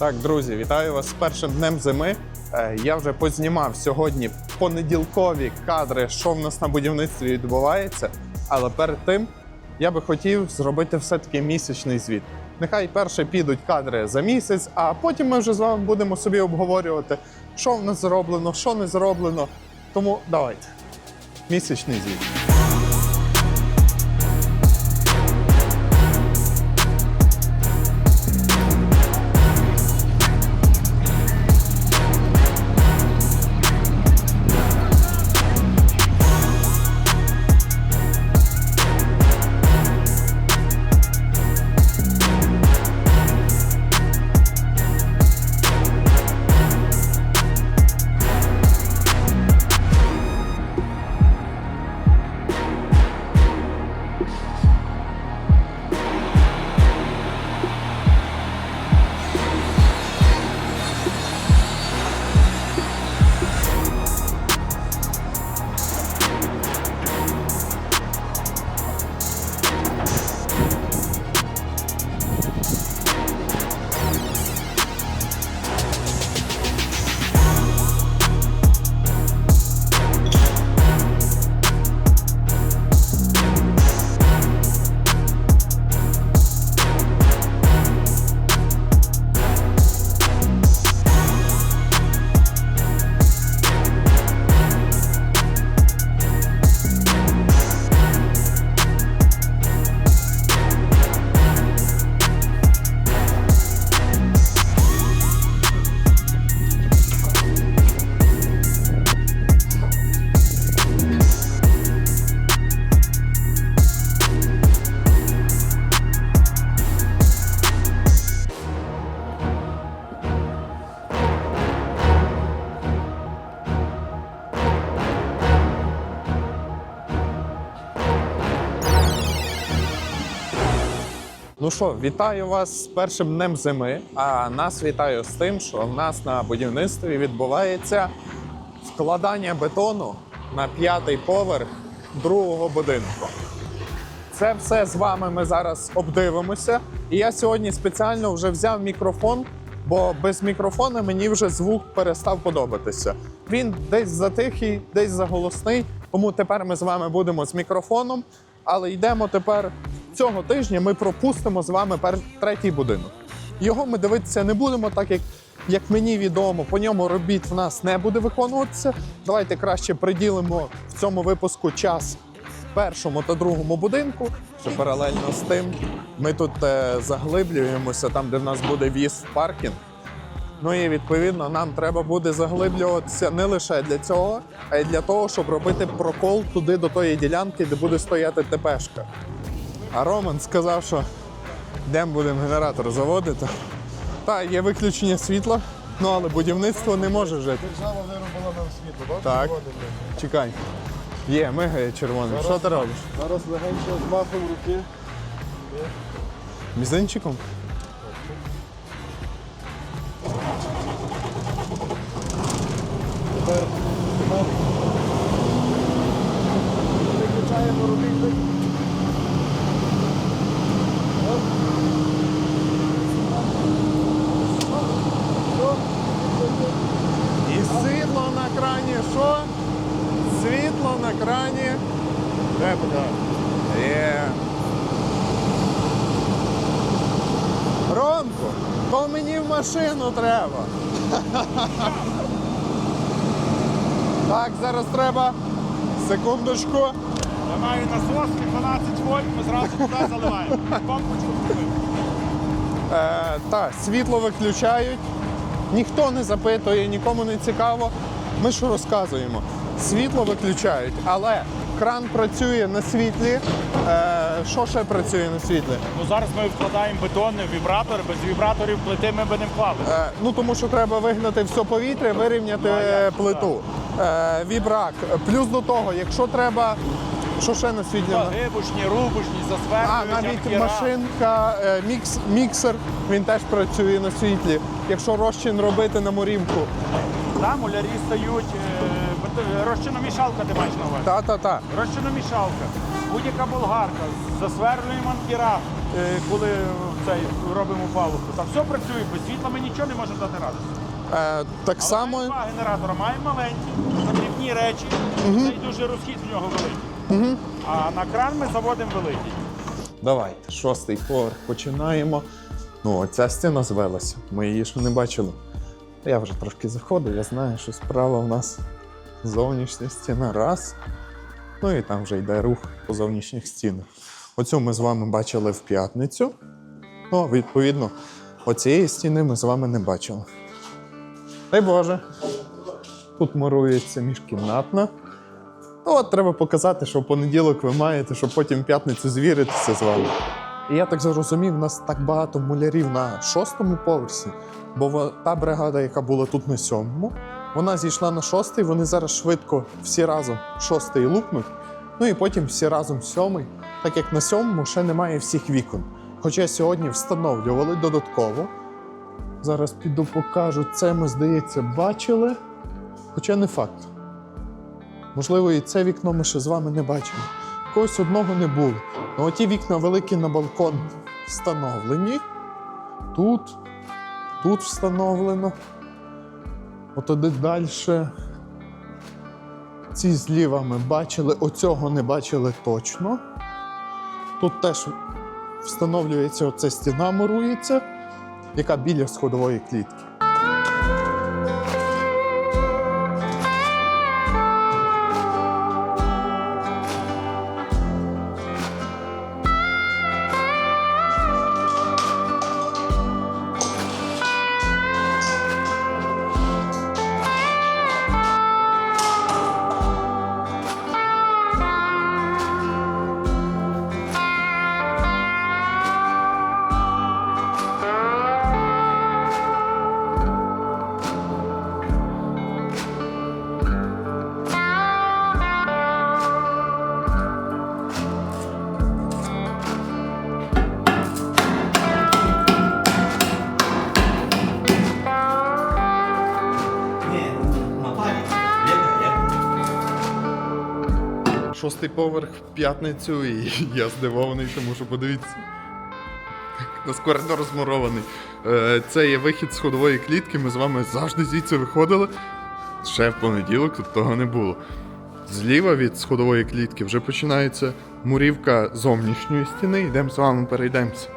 Так, друзі, вітаю вас з першим днем зими. Е, Я вже познімав сьогодні понеділкові кадри, що в нас на будівництві відбувається. Але перед тим я би хотів зробити все-таки місячний звіт. Нехай перше підуть кадри за місяць, а потім ми вже з вами будемо собі обговорювати, що в нас зроблено, що не зроблено. Тому давайте. Місячний звіт. Ну що, вітаю вас з першим днем зими. А нас вітаю з тим, що в нас на будівництві відбувається вкладання бетону на п'ятий поверх другого будинку. Це все з вами ми зараз обдивимося. І я сьогодні спеціально вже взяв мікрофон, бо без мікрофона мені вже звук перестав подобатися. Він десь затихий, десь заголосний. Тому тепер ми з вами будемо з мікрофоном. Але йдемо тепер цього тижня. Ми пропустимо з вами третій будинок. Його ми дивитися не будемо, так як, як мені відомо, по ньому робіт в нас не буде виконуватися. Давайте краще приділимо в цьому випуску час першому та другому будинку, що паралельно з тим ми тут е, заглиблюємося там, де в нас буде в'їзд в паркінг. Ну і відповідно нам треба буде заглиблюватися не лише для цього, а й для того, щоб робити прокол туди до тої ділянки, де буде стояти ТПшка. А Роман сказав, що йдемо будемо генератор заводити. Та є виключення світла, ну але будівництво не може жити. Держава виробила нам світло, бачиш? Так. Чекай. Є, мигає червоним. Що ти робиш? Зараз легенько з махом руки. Мізинчиком? Тепер тепер виключаємо рубільник. Оп. Оп. Все. І світло на крані. Що? Світло на крані. Де пока? Є. Ромко, то мені в треба. Так, зараз треба. Секундочку. Я маю насос 12 вольт, ми зразу туди заливаємо. Помпочку. Е, так, світло виключають, ніхто не запитує, нікому не цікаво. Ми що розказуємо? Світло виключають, але кран працює на світлі. Е, що ще працює на світлі? Ну зараз ми вкладаємо бетон, вібратор, без вібраторів плити ми би не вклали. Е, ну тому що треба вигнати все повітря, вирівняти Ну, а плиту. Е, вібрак. Плюс до того, якщо треба. Що ще на світлі? Гибушні, рубушні, А, навіть ампіра. машинка, е, мікс, міксер, він теж працює на світлі. Якщо розчин робити на морівку. Там улярі стають, е, розчиномішалка ти маєш на увазі. Та-та-та. Розчиномішалка. Будь-яка болгарка. Засверлюємо анкера, е, коли цей, робимо палубку. Там все працює, без світла ми нічого не можемо дати ради. Е, так само. Два генератора маємо маленькі, на дрібні речі, цей дуже розхід в нього великий. А на кран ми заводимо великий. Давайте, шостий поверх починаємо. Ну, оця стіна звелася. Ми її ще не бачили. Я вже трошки заходив, я знаю, що справа в нас зовнішня стіна. Раз. Ну і там вже йде рух по зовнішніх стінах. Оцю ми з вами бачили в п'ятницю. Ну, відповідно, оцієї стіни ми з вами не бачили. Дай Боже. Тут мурується міжкімнатна. Ну, от треба показати, що в понеділок ви маєте, щоб потім в п'ятницю звіритися з вами. І я так зрозумів, у нас так багато мулярів на шостому поверсі, бо та бригада, яка була тут на сьомому, вона зійшла на шостий, вони зараз швидко всі разом шостий лупнуть, ну і потім всі разом сьомий, так як на сьомому ще немає всіх вікон. Хоча сьогодні встановлювали додатково. Зараз піду покажу, це ми, здається, бачили, хоча не факт. Можливо, і це вікно ми ще з вами не бачили. Когось одного не було. Ну, оті вікна великі на балкон встановлені. Тут, тут встановлено. Отуди далі. Ці зліва ми бачили, оцього не бачили точно. Тут теж встановлюється оця стіна мурується, яка біля сходової клітки. Шостий поверх в п'ятницю, і я здивований, тому що подивіться. Нас коридор змурований. Е, Це є вихід з ходової клітки. Ми з вами завжди звідси виходили. Ще в понеділок тут того не було. Зліва від сходової клітки вже починається мурівка зовнішньої стіни. Йдемо з вами, перейдемося.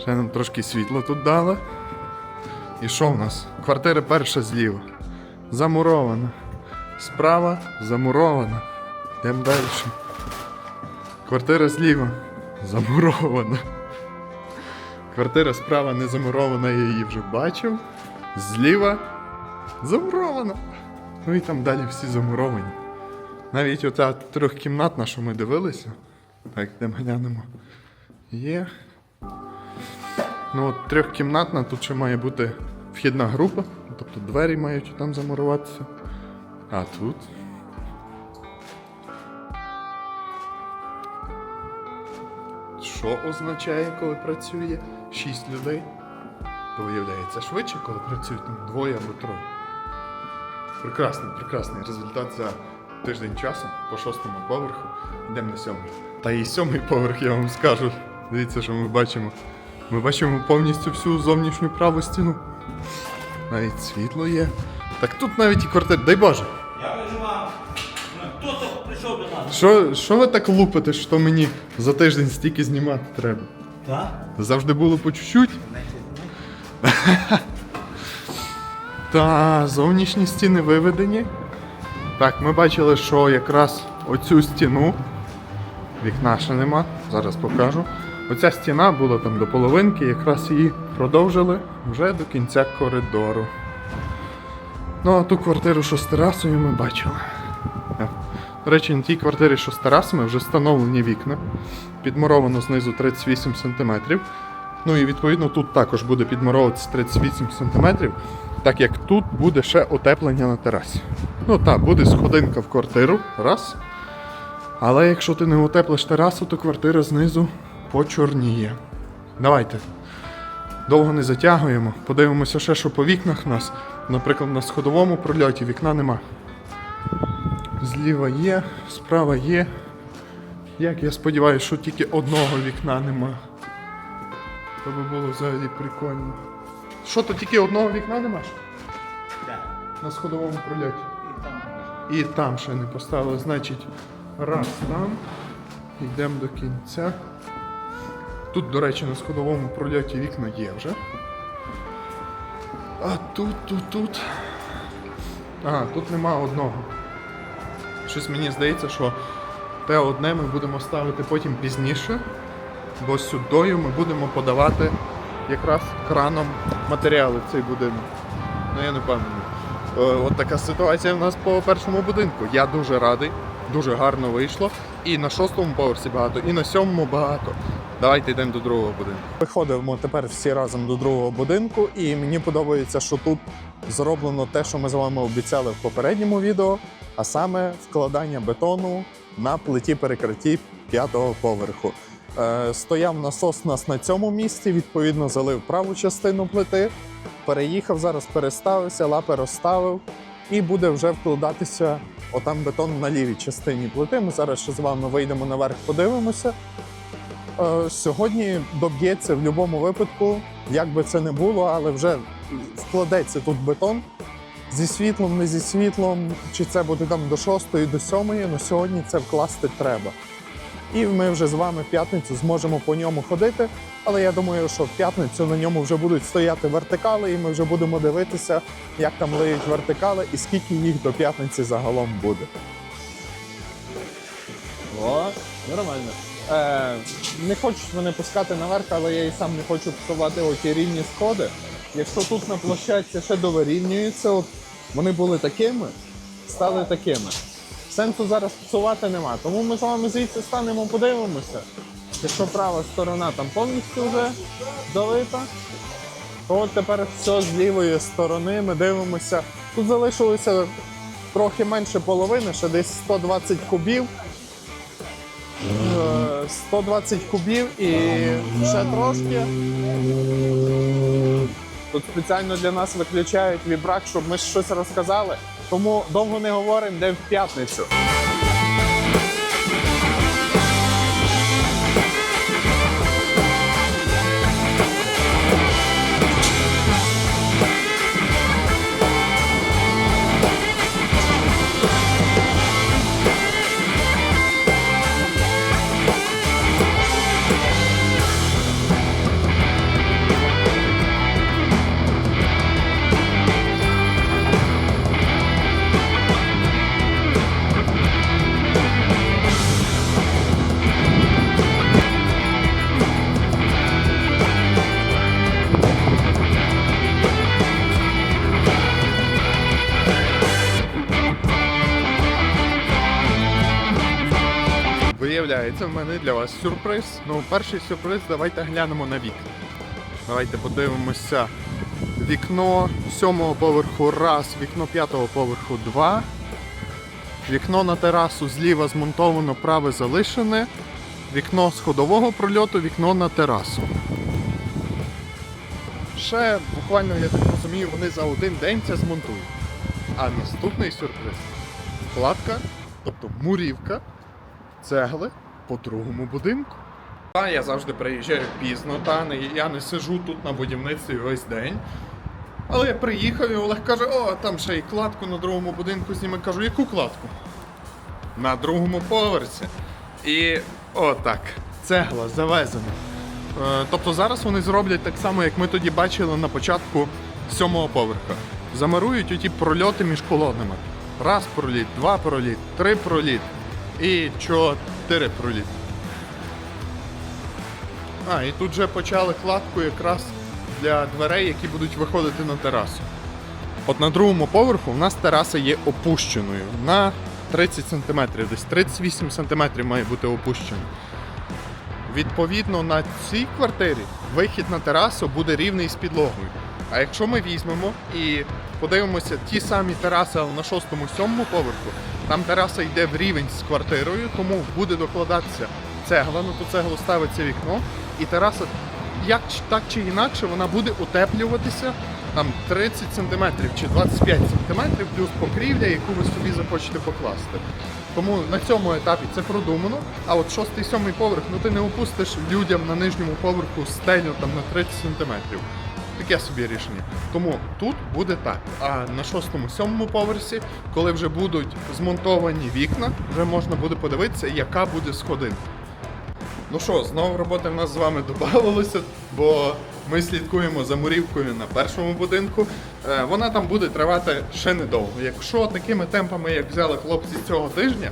Ще нам трошки світла тут дали. І що в нас? Квартира перша зліва. Замурована. Справа замурована. Йдемо далі. Квартира зліва замурована. Квартира справа не замурована, я її вже бачив. Зліва замурована. Ну і там далі всі замуровані. Навіть ота трьохкімнатна, що ми дивилися, так, де ми глянемо, є. Ну, от трьохкімнатна, тут ще має бути вхідна група, тобто двері мають там замуруватися. А тут Що означає, коли працює 6 людей? То виявляється швидше, коли працюють двоє або троє. Прекрасний, прекрасний результат за тиждень часу по шостому поверху. Йдемо на сьомий. Та і сьомий поверх, я вам скажу. Дивіться, що ми бачимо. Ми бачимо повністю всю зовнішню праву стіну. Навіть світло є. Так тут навіть і квартира. Дай Боже! Що, що ви так лупите, що мені за тиждень стільки знімати треба? Так? Завжди було по чуть-чуть. Та зовнішні стіни виведені. Так, ми бачили, що якраз оцю стіну. Вікна ще нема, зараз покажу. Оця стіна була там до половинки, якраз її продовжили вже до кінця коридору. Ну, а ту квартиру, що з терасою, ми бачили. До речі, на тій квартирі, що з терасами, вже встановлені вікна. Підмуровано знизу 38 см. Ну і відповідно тут також буде підмуровуватися 38 см, так як тут буде ще утеплення на терасі. Ну так, буде сходинка в квартиру. Раз. Але якщо ти не утеплиш терасу, то квартира знизу почорніє. Давайте. Довго не затягуємо. Подивимося ще, що по вікнах нас. Наприклад, на сходовому прольоті вікна нема. Зліва є, справа є. Як я сподіваюся, що тільки одного вікна нема. То би було взагалі прикольно. Що, то тільки одного вікна нема? Так. На сходовому прольоті. І там. І там ще не поставили. Значить, раз там. Йдемо до кінця. Тут, до речі, на сходовому прольоті вікна є вже. А тут, тут, тут. Ага, тут нема одного. Щось мені здається, що те одне ми будемо ставити потім пізніше, бо сюдою ми будемо подавати якраз краном матеріали в цей будинок. Ну я не впевнений. Е, От така ситуація в нас по першому будинку. Я дуже радий, дуже гарно вийшло. І на шостому поверсі багато, і на сьомому багато. Давайте йдемо до другого будинку. Виходимо тепер всі разом до другого будинку, і мені подобається, що тут зроблено те, що ми з вами обіцяли в попередньому відео, а саме вкладання бетону на плиті перекритті п'ятого поверху. Е, стояв насос нас на цьому місці, відповідно, залив праву частину плити, переїхав, зараз переставився, лапи розставив, і буде вже вкладатися отам бетон на лівій частині плити. Ми зараз ще з вами вийдемо наверх, подивимося. Е, Сьогодні доб'ється в будь-якому випадку, як би це не було, але вже вкладеться тут бетон зі світлом, не зі світлом, чи це буде там до 6, до 7, але сьогодні це вкласти треба. І ми вже з вами в п'ятницю зможемо по ньому ходити. Але я думаю, що в п'ятницю на ньому вже будуть стояти вертикали, і ми вже будемо дивитися, як там лиють вертикали і скільки їх до п'ятниці загалом буде. О, нормально. Е, не хочуть мене пускати наверх, але я і сам не хочу псувати оті рівні сходи. Якщо тут на площадці ще довирівнюється, от вони були такими, стали такими. Сенсу зараз псувати нема. Тому ми з вами звідси станемо, подивимося. Якщо права сторона там повністю вже залита, то от тепер все з лівої сторони ми дивимося. Тут залишилося трохи менше половини, ще десь 120 кубів. Е, 120 кубів і ще трошки. Тут спеціально для нас виключають вібрак, щоб ми щось розказали. Тому довго не говоримо, де в п'ятницю. Виявляється, в мене для вас сюрприз. Ну, перший сюрприз, давайте глянемо на вікна. Давайте подивимося. Вікно сьомого поверху раз, вікно п'ятого поверху два. Вікно на терасу зліва змонтовано, праве залишене. Вікно з ходового прольоту, вікно на терасу. Ще буквально, я так розумію, вони за один день це змонтують. А наступний сюрприз вкладка, тобто мурівка цегли по другому будинку. Та я завжди приїжджаю пізно, та не, я не сижу тут на будівництві весь день. Але я приїхав і Олег каже, о, там ще й кладку на другому будинку зніме. Кажу, яку кладку? На другому поверсі. І отак. Цегла завезена. Е, тобто зараз вони зроблять так само, як ми тоді бачили на початку сьомого поверха. Замарують оті прольоти між колонами. Раз проліт, два проліт, три проліт і чотири проліт. А, і тут вже почали кладку якраз для дверей, які будуть виходити на терасу. От на другому поверху в нас тераса є опущеною на 30 см, десь 38 см має бути опущена. Відповідно, на цій квартирі вихід на терасу буде рівний з підлогою. А якщо ми візьмемо і подивимося ті самі тераси, але на шостому сьомому поверху, там тераса йде в рівень з квартирою, тому буде докладатися цегла, на ту цеглу ставиться вікно, і тераса як так чи інакше вона буде утеплюватися там 30 см чи 25 см плюс покрівля, яку ви собі захочете покласти. Тому на цьому етапі це продумано. А от шостий сьомий поверх, ну ти не опустиш людям на нижньому поверху стелю там на 30 см. Таке собі рішення. Тому тут буде так. А на шостому сьомому поверсі, коли вже будуть змонтовані вікна, вже можна буде подивитися, яка буде сходинка. Ну що, знову роботи в нас з вами додавалося, бо ми слідкуємо за мурівкою на першому будинку. Е, Вона там буде тривати ще недовго. Якщо такими темпами, як взяли хлопці цього тижня,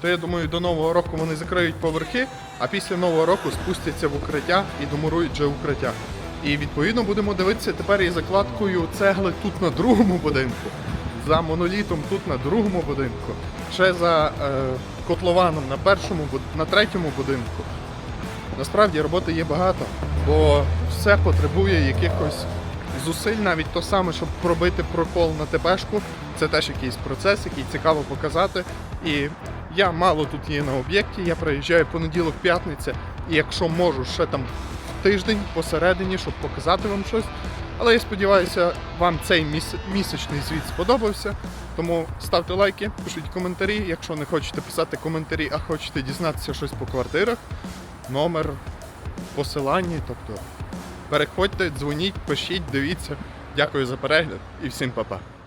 то я думаю, до нового року вони закриють поверхи, а після нового року спустяться в укриття і домурують вже укриття. І відповідно будемо дивитися тепер і закладкою цегли тут на другому будинку, за монолітом тут на другому будинку, ще за е, котлованом на першому, на третьому будинку. Насправді роботи є багато, бо все потребує якихось зусиль, навіть то саме, щоб пробити прокол на ТПшку. Це теж якийсь процес, який цікаво показати. І я мало тут є на об'єкті, я приїжджаю понеділок-п'ятниця, і якщо можу, ще там тиждень посередині, щоб показати вам щось. Але я сподіваюся, вам цей місячний звіт сподобався. Тому ставте лайки, пишіть коментарі. Якщо не хочете писати коментарі, а хочете дізнатися щось по квартирах, номер в посиланні. Тобто переходьте, дзвоніть, пишіть, дивіться. Дякую за перегляд і всім па-па.